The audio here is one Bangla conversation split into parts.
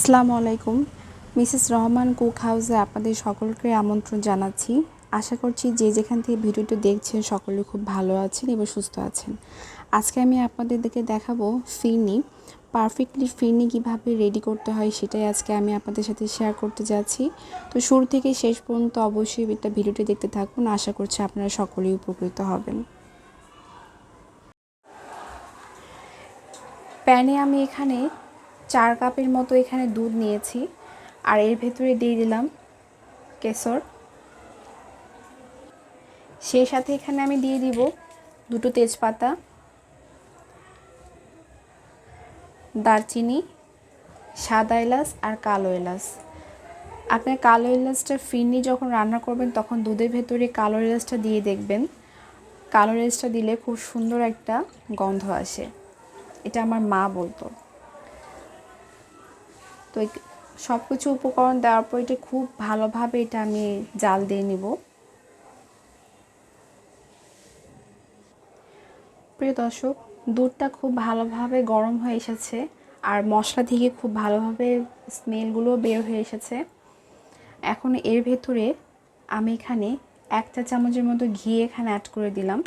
আসসালামু আলাইকুম। মিসেস রহমান কুক হাউসে আপনাদের সকলকে আমন্ত্রণ জানাচ্ছি। আশা করছি যে যেখান থেকে ভিডিওটি দেখছেন সকলে খুব ভালো আছেন এবং সুস্থ আছেন। আজকে আমি আপনাদেরকে দেখাবো ফিরনি, পারফেক্টলি ফিরনি কীভাবে রেডি করতে হয় সেটাই আজকে আমি আপনাদের সাথে শেয়ার করতে যাচ্ছি। তো শুরু থেকে শেষ পর্যন্ত অবশ্যই এটা ভিডিওটি দেখতে থাকুন, আশা করছি আপনারা সকলেই উপকৃত হবেন। প্যানে আমি এখানে চার কাপের মতো এখানে দুধ নিয়েছি। আর এর ভেতরে দিয়ে দিলাম কেশর। সেই সাথে এখানে আমি দিয়ে দিব দুটো তেজপাতা, দারচিনি, সাদা এলাচ আর কালো এলাচ। আপনার কালো এলাচটা ফিরনি যখন রান্না করবেন তখন দুধের ভেতরে কালো এলাচটা দিয়ে দেখবেন। কালো এলাচটা দিলে খুব সুন্দর একটা গন্ধ আসে। এটা আমার মা বলতো। তো সব কিছু উপকরণ দেওয়ার পর এটা খুব ভালোভাবে এটা আমি জাল দিয়ে নিব। প্রিয় দর্শক, দুধটা খুব ভালোভাবে গরম হয়ে এসেছে আর মশলা থেকে খুব ভালোভাবে স্মেলগুলো বের হয়ে এসেছে। এখন এর ভেতরে আমি এখানে এক চা চামচের মতো ঘি এখানে অ্যাড করে দিলাম।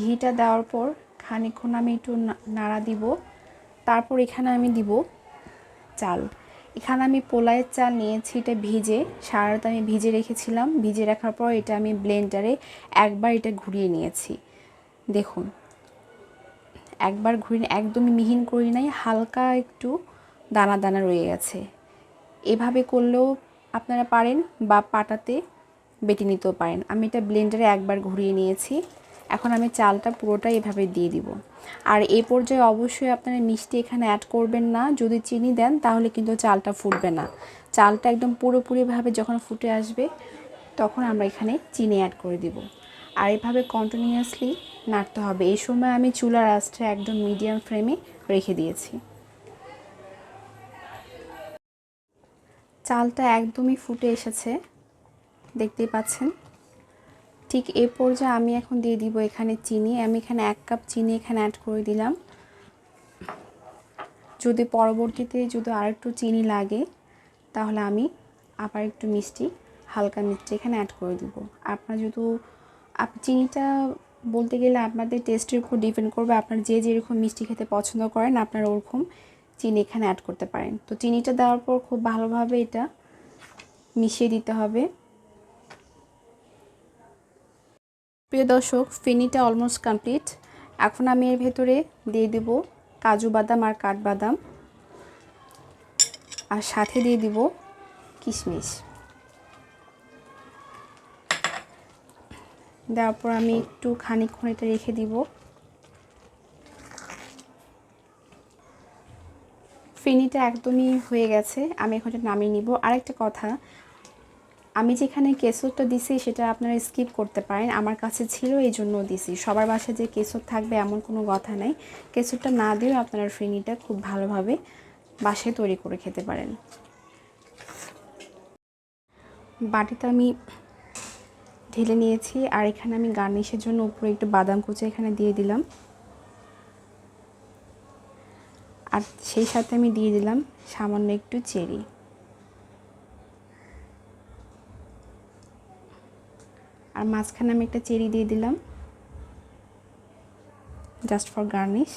ঘিটা দেওয়ার পর খানিক্ষণ আমি একটু নাড়া দিব। তারপর এখানে আমি দিব চাল। এখানে আমি পোলায়ের চাল নিয়েছি এটা ভিজে। সারাটা আমি ভিজে রেখেছিলাম। ভিজে রাখার পর এটা আমি ব্লেন্ডারে একবার এটা ঘুরিয়ে নিয়েছি। দেখুন। একবার ঘুরিয়ে একদমই মিহিন করি নাই, হালকা একটু দানা দানা রয়ে গেছে। এভাবে করলেও আপনারা পারেন বা পাটাতে বেটে নিতেও পারেন। আমি এটা ব্লেন্ডারে একবার ঘুরিয়ে নিয়েছি। এখন আমি চালটা পুরোটাই এভাবে দিয়ে দিব। আর এই পর্যায়ে অবশ্যই আপনারা মিষ্টি এখানে অ্যাড করবেন না। যদি চিনি দেন, তাহলে কিন্তু চালটা ফুটবে না। চালটা একদম পুরোপুরিভাবে যখন ফুটে আসবে, তখন আমরা এখানে চিনি অ্যাড করে দিব। আর এভাবে কন্টিনিউয়াসলি নাড়তে হবে। এই সময় আমি চুলার আঁচটা একদম মিডিয়াম ফ্লেমে রেখে দিয়েছি। চালটা একদমই ফুটে এসেছে। দেখতেই পাচ্ছেন? ঠিক এ পর্যায়ে আমি এখন দিয়ে দিব এখানে চিনি। আমি এখানে এক কাপ চিনি এখানে অ্যাড করে দিলাম। যদি পরবর্তীতে যদি আর একটু চিনি লাগে, তাহলে আমি আবার একটু মিষ্টি, হালকা মিষ্টি এখানে অ্যাড করে দিব। আপনার যদি চিনিটা বলতে গেলে আপনাদের টেস্টের উপর ডিপেন্ড করবে। আপনার যে যেরকম মিষ্টি খেতে পছন্দ করেন, আপনারা ওরকম চিনি এখানে অ্যাড করতে পারেন। তো চিনিটা দেওয়ার পর খুব ভালোভাবে এটা মিশিয়ে দিতে হবে। প্রিয় দর্শক, ফিনিটা অলমোস্ট কমপ্লিট এখন আমি এর ভেতরে দিয়ে দেব কাজু বাদাম আর কাঠবাদাম। আর সাথে দিয়ে দিব কিশমিশ। দেওয়ার পর আমি একটু খানিকক্ষণ এটা রেখে দিব। ফিনিটা একদমই হয়ে গেছে, আমি এখন নামিয়ে নিব। আরেকটা কথা আমি যেখানে কেসরটা দিছি সেটা আপনারা স্কিপ করতে পারেন। আমার কাছে ছিল এই জন্য দিছি। সবার বাসায় যে কেসর থাকবে এমন কোনো কথা নাই। কেসরটা না দিয়েও আপনারা ফ্রিনিটা খুব ভালোভাবে বাসায় তৈরি করে খেতে পারেন। বাটিতে আমি ঢেলে নিয়েছি আর এখানে আমি গার্নিশের জন্য উপরে একটু বাদাম কুচি এখানে দিয়ে দিলাম। আর সেই সাথে আমি দিয়ে দিলাম সামান্য একটু চেরি। আর মাঝখানে আমি একটা চেরি দিয়ে দিলাম জাস্ট ফর গার্নিশ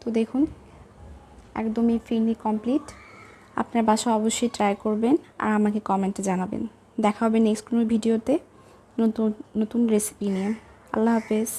তো দেখুন, একদমই ফিরনি কমপ্লিট আপনার বাসা অবশ্যই ট্রাই করবেন আর আমাকে কমেন্টে জানাবেন। দেখা হবে নেক্সট কোনো ভিডিওতে নতুন নতুন রেসিপি নিয়ে। আল্লাহ হাফেজ।